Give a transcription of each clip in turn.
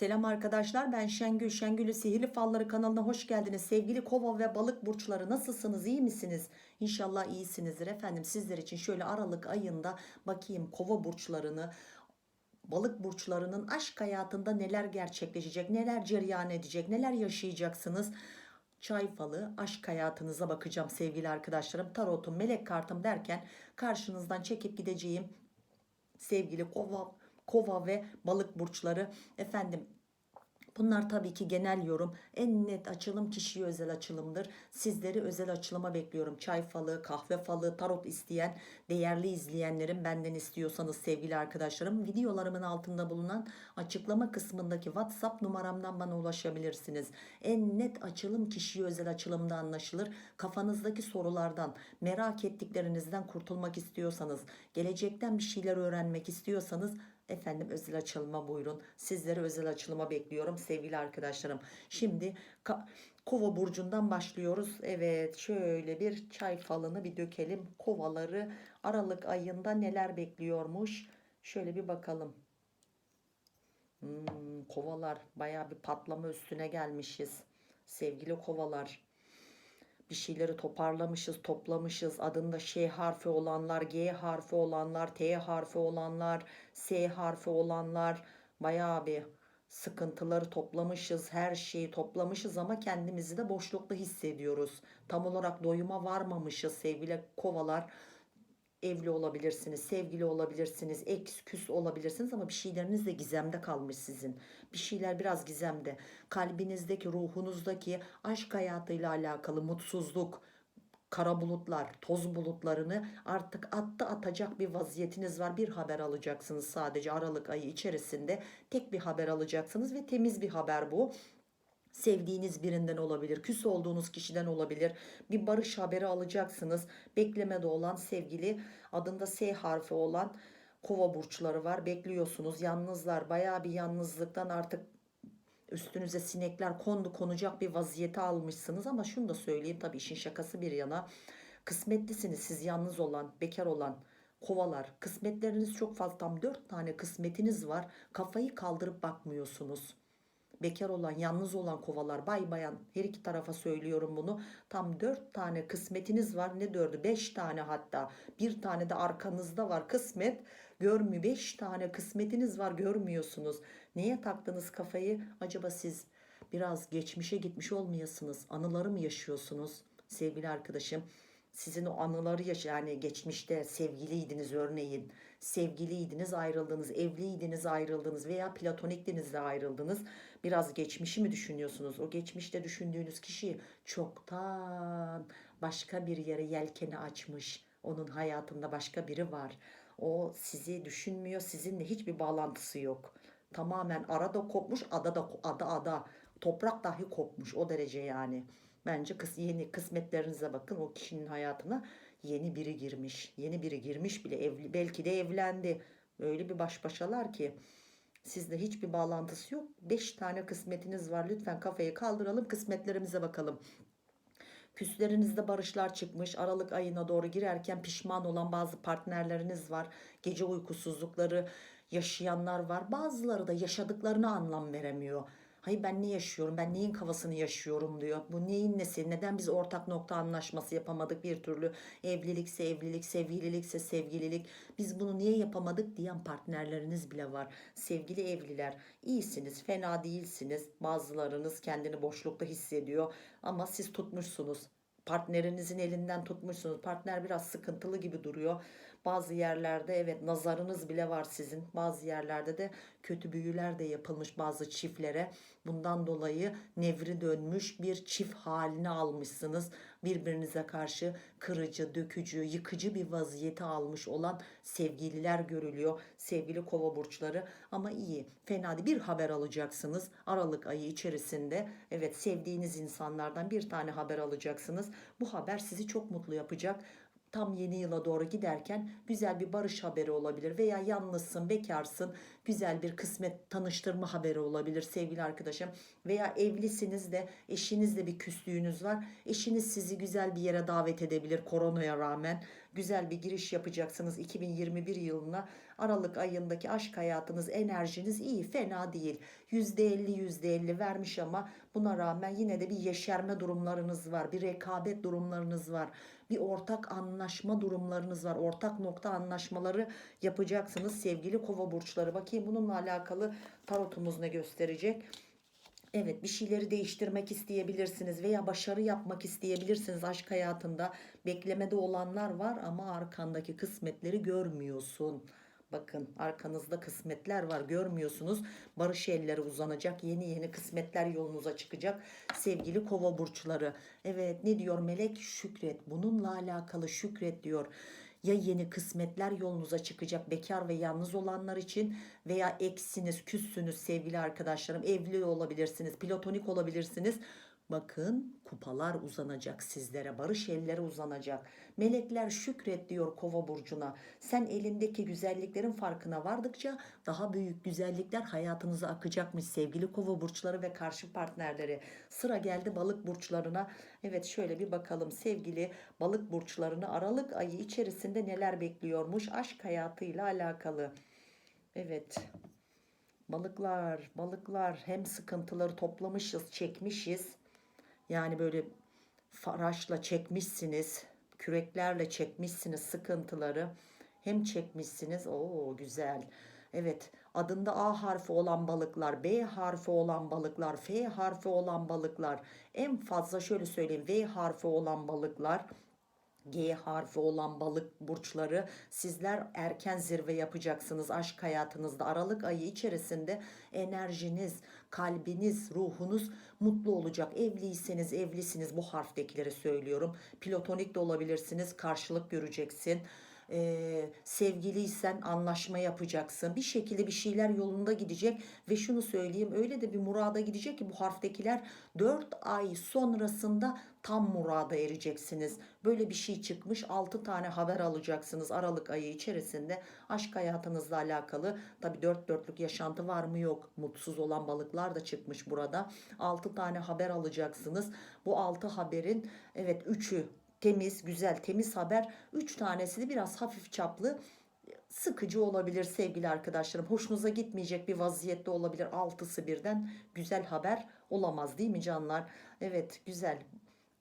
Selam arkadaşlar ben Şengül. Şengül'ü Sihirli Falları kanalına hoş geldiniz. Sevgili kova ve balık burçları nasılsınız iyi misiniz? İnşallah iyisinizdir efendim. Sizler için şöyle Aralık ayında bakayım kova burçlarını balık burçlarının aşk hayatında neler gerçekleşecek, neler cereyan edecek, neler yaşayacaksınız? Çay falı aşk hayatınıza bakacağım sevgili arkadaşlarım. Tarotum, melek kartım derken karşınızdan çekip gideceğim sevgili kova kova ve balık burçları efendim Bunlar tabii ki genel yorum. En net açılım kişiye özel açılımdır. Sizleri özel açılıma bekliyorum. Çay falı, kahve falı, tarot isteyen değerli izleyenlerim benden istiyorsanız sevgili arkadaşlarım videolarımın altında bulunan açıklama kısmındaki WhatsApp numaramdan bana ulaşabilirsiniz. En net açılım kişiye özel açılımda anlaşılır. Kafanızdaki sorulardan, merak ettiklerinizden kurtulmak istiyorsanız, gelecekten bir şeyler öğrenmek istiyorsanız Efendim özel açılıma buyurun. Sizleri özel açılıma bekliyorum sevgili arkadaşlarım. Şimdi Kova burcundan başlıyoruz. Evet şöyle bir çay falını bir dökelim. Kovaları Aralık ayında neler bekliyormuş? Şöyle bir bakalım. Hmm, kovalar baya bir patlama üstüne gelmişiz. Sevgili kovalar bir şeyleri toparlamışız, toplamışız. Adında Ş harfi olanlar, G harfi olanlar, T harfi olanlar, S harfi olanlar bayağı bir sıkıntıları toplamışız, her şeyi toplamışız ama kendimizi de boşlukta hissediyoruz. Tam olarak doyuma varmamışız sevgili kovalar. Evli olabilirsiniz, sevgili olabilirsiniz, eks, küs olabilirsiniz ama bir şeyleriniz de gizemde kalmış sizin. Bir şeyler biraz gizemde. Kalbinizdeki, ruhunuzdaki aşk hayatıyla alakalı mutsuzluk, kara bulutlar, toz bulutlarını artık attı atacak bir vaziyetiniz var. Bir haber alacaksınız sadece Aralık ayı içerisinde. Tek bir haber alacaksınız ve temiz bir haber bu. Sevdiğiniz birinden olabilir, küs olduğunuz kişiden olabilir. Bir barış haberi alacaksınız. Beklemede olan sevgili adında S harfi olan kova burçları var. Bekliyorsunuz. Yalnızlar bayağı bir yalnızlıktan artık üstünüze sinekler kondu konacak bir vaziyete almışsınız ama şunu da söyleyeyim tabii işin şakası bir yana kısmetlisiniz siz yalnız olan bekar olan kovalar kısmetleriniz çok fazla tam dört tane kısmetiniz var kafayı kaldırıp bakmıyorsunuz bekar olan, yalnız olan kovalar, bay bayan her iki tarafa söylüyorum bunu. Tam dört tane kısmetiniz var. Ne dördü? Beş tane hatta. Bir tane de arkanızda var kısmet. Görmüyor. Beş tane kısmetiniz var görmüyorsunuz. Neye taktınız kafayı? Acaba siz biraz geçmişe gitmiş olmayasınız. Anıları mı yaşıyorsunuz? Sevgili arkadaşım sizin o anıları yaş yani geçmişte sevgiliydiniz örneğin sevgiliydiniz ayrıldınız evliydiniz ayrıldınız veya platoniktiniz de ayrıldınız. Biraz geçmişi mi düşünüyorsunuz? O geçmişte düşündüğünüz kişi çoktan başka bir yere yelkeni açmış. Onun hayatında başka biri var. O sizi düşünmüyor sizinle hiçbir bağlantısı yok. Tamamen arada kopmuş ada da ada ada. Toprak dahi kopmuş o derece yani Bence kıs yeni kısmetlerinize bakın o kişinin hayatına yeni biri girmiş. Yeni biri girmiş bile evli belki de evlendi. Öyle bir baş başalar ki sizle hiçbir bağlantısı yok. 5 tane kısmetiniz var. Lütfen kafayı kaldıralım kısmetlerimize bakalım. Küslerinizde barışlar çıkmış. Aralık ayına doğru girerken pişman olan bazı partnerleriniz var. Gece uykusuzlukları yaşayanlar var. Bazıları da yaşadıklarını anlam veremiyor. Hayır ben ne yaşıyorum? Ben neyin kafasını yaşıyorum diyor. Bu neyin nesi? Neden biz ortak nokta anlaşması yapamadık bir türlü? Evlilikse evlilik, sevgililikse sevgililik. Biz bunu niye yapamadık diyen partnerleriniz bile var. Sevgili evliler, iyisiniz, fena değilsiniz. Bazılarınız kendini boşlukta hissediyor ama siz tutmuşsunuz partnerinizin elinden tutmuşsunuz. Partner biraz sıkıntılı gibi duruyor. Bazı yerlerde evet nazarınız bile var sizin. Bazı yerlerde de kötü büyüler de yapılmış bazı çiftlere. Bundan dolayı nevri dönmüş bir çift halini almışsınız. Birbirinize karşı kırıcı, dökücü, yıkıcı bir vaziyeti almış olan sevgililer görülüyor. Sevgili kova burçları ama iyi, fena değil. Bir haber alacaksınız Aralık ayı içerisinde. Evet sevdiğiniz insanlardan bir tane haber alacaksınız. Bu haber sizi çok mutlu yapacak tam yeni yıla doğru giderken güzel bir barış haberi olabilir veya yalnızsın, bekarsın, güzel bir kısmet tanıştırma haberi olabilir sevgili arkadaşım. Veya evlisiniz de eşinizle bir küslüğünüz var. Eşiniz sizi güzel bir yere davet edebilir koronaya rağmen. Güzel bir giriş yapacaksınız 2021 yılına. Aralık ayındaki aşk hayatınız, enerjiniz iyi, fena değil. %50 %50 vermiş ama buna rağmen yine de bir yeşerme durumlarınız var. Bir rekabet durumlarınız var. Bir ortak anlaşma durumlarınız var. Ortak nokta anlaşmaları yapacaksınız sevgili kova burçları. Bakayım bununla alakalı tarotumuz ne gösterecek? Evet bir şeyleri değiştirmek isteyebilirsiniz veya başarı yapmak isteyebilirsiniz aşk hayatında. Beklemede olanlar var ama arkandaki kısmetleri görmüyorsun. Bakın arkanızda kısmetler var görmüyorsunuz. Barış elleri uzanacak. Yeni yeni kısmetler yolunuza çıkacak. Sevgili kova burçları. Evet ne diyor melek? Şükret. Bununla alakalı şükret diyor. Ya yeni kısmetler yolunuza çıkacak bekar ve yalnız olanlar için veya eksiniz, küssünüz sevgili arkadaşlarım. Evli olabilirsiniz, platonik olabilirsiniz. Bakın kupalar uzanacak sizlere, barış elleri uzanacak. Melekler şükret diyor kova burcuna. Sen elindeki güzelliklerin farkına vardıkça daha büyük güzellikler hayatınıza akacakmış sevgili kova burçları ve karşı partnerleri. Sıra geldi balık burçlarına. Evet şöyle bir bakalım sevgili balık burçlarını Aralık ayı içerisinde neler bekliyormuş aşk hayatıyla alakalı. Evet. Balıklar, balıklar hem sıkıntıları toplamışız, çekmişiz. Yani böyle faraşla çekmişsiniz, küreklerle çekmişsiniz sıkıntıları. Hem çekmişsiniz. Oo güzel. Evet, adında A harfi olan balıklar, B harfi olan balıklar, F harfi olan balıklar, en fazla şöyle söyleyeyim, V harfi olan balıklar, G harfi olan balık burçları sizler erken zirve yapacaksınız aşk hayatınızda. Aralık ayı içerisinde enerjiniz, kalbiniz, ruhunuz mutlu olacak. Evliyseniz evlisiniz bu harftekileri söylüyorum. Platonik de olabilirsiniz. Karşılık göreceksin e, sevgiliysen anlaşma yapacaksın. Bir şekilde bir şeyler yolunda gidecek ve şunu söyleyeyim öyle de bir murada gidecek ki bu harftekiler 4 ay sonrasında tam murada ereceksiniz. Böyle bir şey çıkmış 6 tane haber alacaksınız Aralık ayı içerisinde aşk hayatınızla alakalı. Tabi 4 dörtlük yaşantı var mı yok. Mutsuz olan balıklar da çıkmış burada. 6 tane haber alacaksınız. Bu 6 haberin evet 3'ü temiz, güzel, temiz haber. Üç tanesi de biraz hafif çaplı sıkıcı olabilir sevgili arkadaşlarım. Hoşunuza gitmeyecek bir vaziyette olabilir. Altısı birden güzel haber olamaz değil mi canlar? Evet güzel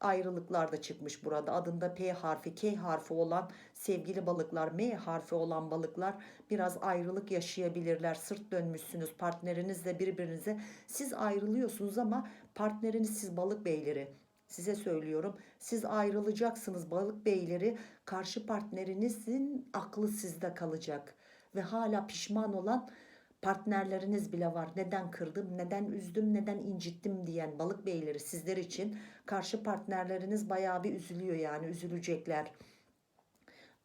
ayrılıklar da çıkmış burada. Adında P harfi, K harfi olan sevgili balıklar, M harfi olan balıklar biraz ayrılık yaşayabilirler. Sırt dönmüşsünüz partnerinizle birbirinize. Siz ayrılıyorsunuz ama partneriniz siz balık beyleri Size söylüyorum. Siz ayrılacaksınız balık beyleri. Karşı partnerinizin aklı sizde kalacak. Ve hala pişman olan partnerleriniz bile var. Neden kırdım, neden üzdüm, neden incittim diyen balık beyleri sizler için. Karşı partnerleriniz bayağı bir üzülüyor yani üzülecekler.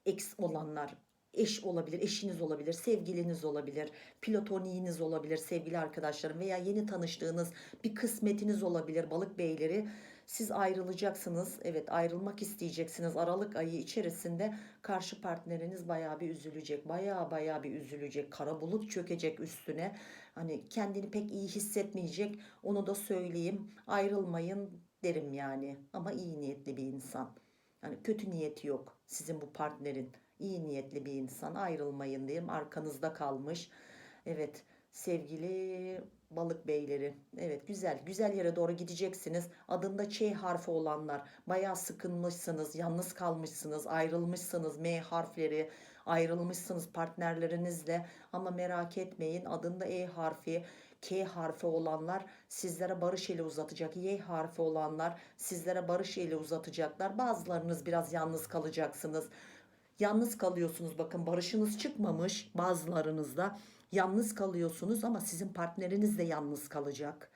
Eks olanlar eş olabilir, eşiniz olabilir, sevgiliniz olabilir, platoniğiniz olabilir sevgili arkadaşlarım veya yeni tanıştığınız bir kısmetiniz olabilir balık beyleri. Siz ayrılacaksınız. Evet ayrılmak isteyeceksiniz. Aralık ayı içerisinde karşı partneriniz bayağı bir üzülecek. Bayağı bayağı bir üzülecek. Kara bulut çökecek üstüne. Hani kendini pek iyi hissetmeyecek. Onu da söyleyeyim. Ayrılmayın derim yani. Ama iyi niyetli bir insan. Yani kötü niyeti yok sizin bu partnerin. İyi niyetli bir insan. Ayrılmayın diyeyim. Arkanızda kalmış. Evet sevgili balık beyleri. Evet güzel güzel yere doğru gideceksiniz. Adında Ç harfi olanlar bayağı sıkılmışsınız, yalnız kalmışsınız, ayrılmışsınız. M harfleri ayrılmışsınız partnerlerinizle ama merak etmeyin adında E harfi K harfi olanlar sizlere barış eli uzatacak. Y harfi olanlar sizlere barış eli uzatacaklar. Bazılarınız biraz yalnız kalacaksınız. Yalnız kalıyorsunuz bakın barışınız çıkmamış bazılarınızda Yalnız kalıyorsunuz ama sizin partneriniz de yalnız kalacak.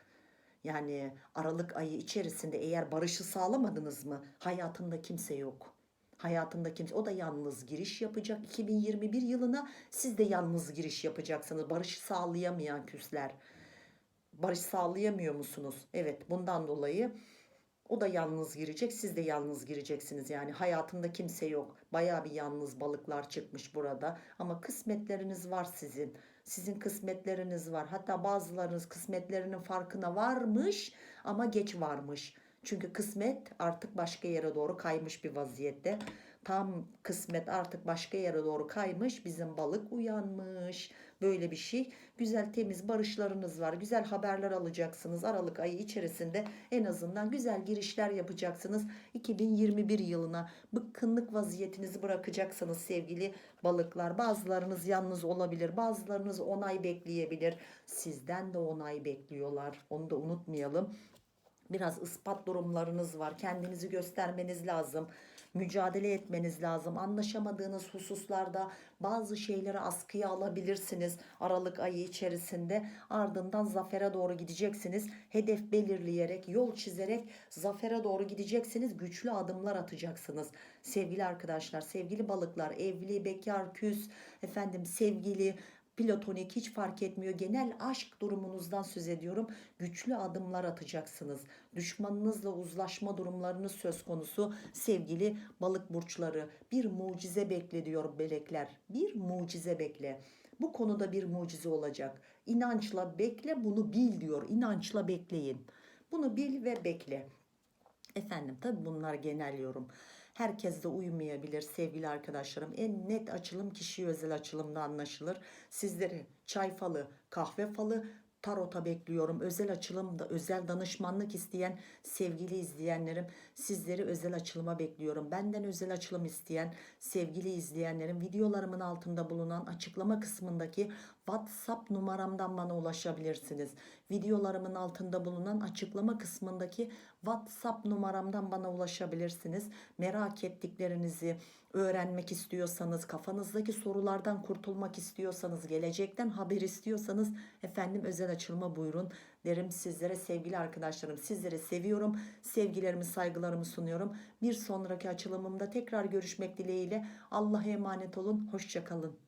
Yani Aralık ayı içerisinde eğer barışı sağlamadınız mı hayatında kimse yok. Hayatında kimse o da yalnız giriş yapacak 2021 yılına siz de yalnız giriş yapacaksınız. Barışı sağlayamayan küsler. Barış sağlayamıyor musunuz? Evet bundan dolayı o da yalnız girecek, siz de yalnız gireceksiniz. Yani hayatında kimse yok. Baya bir yalnız balıklar çıkmış burada. Ama kısmetleriniz var sizin. Sizin kısmetleriniz var. Hatta bazılarınız kısmetlerinin farkına varmış ama geç varmış. Çünkü kısmet artık başka yere doğru kaymış bir vaziyette. Tam kısmet artık başka yere doğru kaymış. Bizim balık uyanmış. Böyle bir şey. Güzel temiz barışlarınız var. Güzel haberler alacaksınız. Aralık ayı içerisinde en azından güzel girişler yapacaksınız. 2021 yılına bıkkınlık vaziyetinizi bırakacaksınız sevgili balıklar. Bazılarınız yalnız olabilir. Bazılarınız onay bekleyebilir. Sizden de onay bekliyorlar. Onu da unutmayalım. Biraz ispat durumlarınız var. Kendinizi göstermeniz lazım. Mücadele etmeniz lazım. Anlaşamadığınız hususlarda bazı şeyleri askıya alabilirsiniz. Aralık ayı içerisinde ardından zafere doğru gideceksiniz. Hedef belirleyerek, yol çizerek zafere doğru gideceksiniz. Güçlü adımlar atacaksınız. Sevgili arkadaşlar, sevgili balıklar, evli, bekar, küs, efendim sevgili, platonik hiç fark etmiyor. Genel aşk durumunuzdan söz ediyorum. Güçlü adımlar atacaksınız. Düşmanınızla uzlaşma durumlarınız söz konusu. Sevgili balık burçları bir mucize bekle diyor belekler. Bir mucize bekle. Bu konuda bir mucize olacak. İnançla bekle bunu bil diyor. İnançla bekleyin. Bunu bil ve bekle. Efendim tabi bunlar genel yorum. Herkes de uymayabilir sevgili arkadaşlarım. En net açılım kişiye özel açılımda anlaşılır. Sizleri çay falı, kahve falı, tarota bekliyorum. Özel açılımda özel danışmanlık isteyen sevgili izleyenlerim sizleri özel açılıma bekliyorum. Benden özel açılım isteyen sevgili izleyenlerim videolarımın altında bulunan açıklama kısmındaki WhatsApp numaramdan bana ulaşabilirsiniz. Videolarımın altında bulunan açıklama kısmındaki WhatsApp numaramdan bana ulaşabilirsiniz. Merak ettiklerinizi öğrenmek istiyorsanız, kafanızdaki sorulardan kurtulmak istiyorsanız, gelecekten haber istiyorsanız efendim özel açılma buyurun derim sizlere sevgili arkadaşlarım. Sizleri seviyorum. Sevgilerimi, saygılarımı sunuyorum. Bir sonraki açılımımda tekrar görüşmek dileğiyle. Allah'a emanet olun. Hoşçakalın.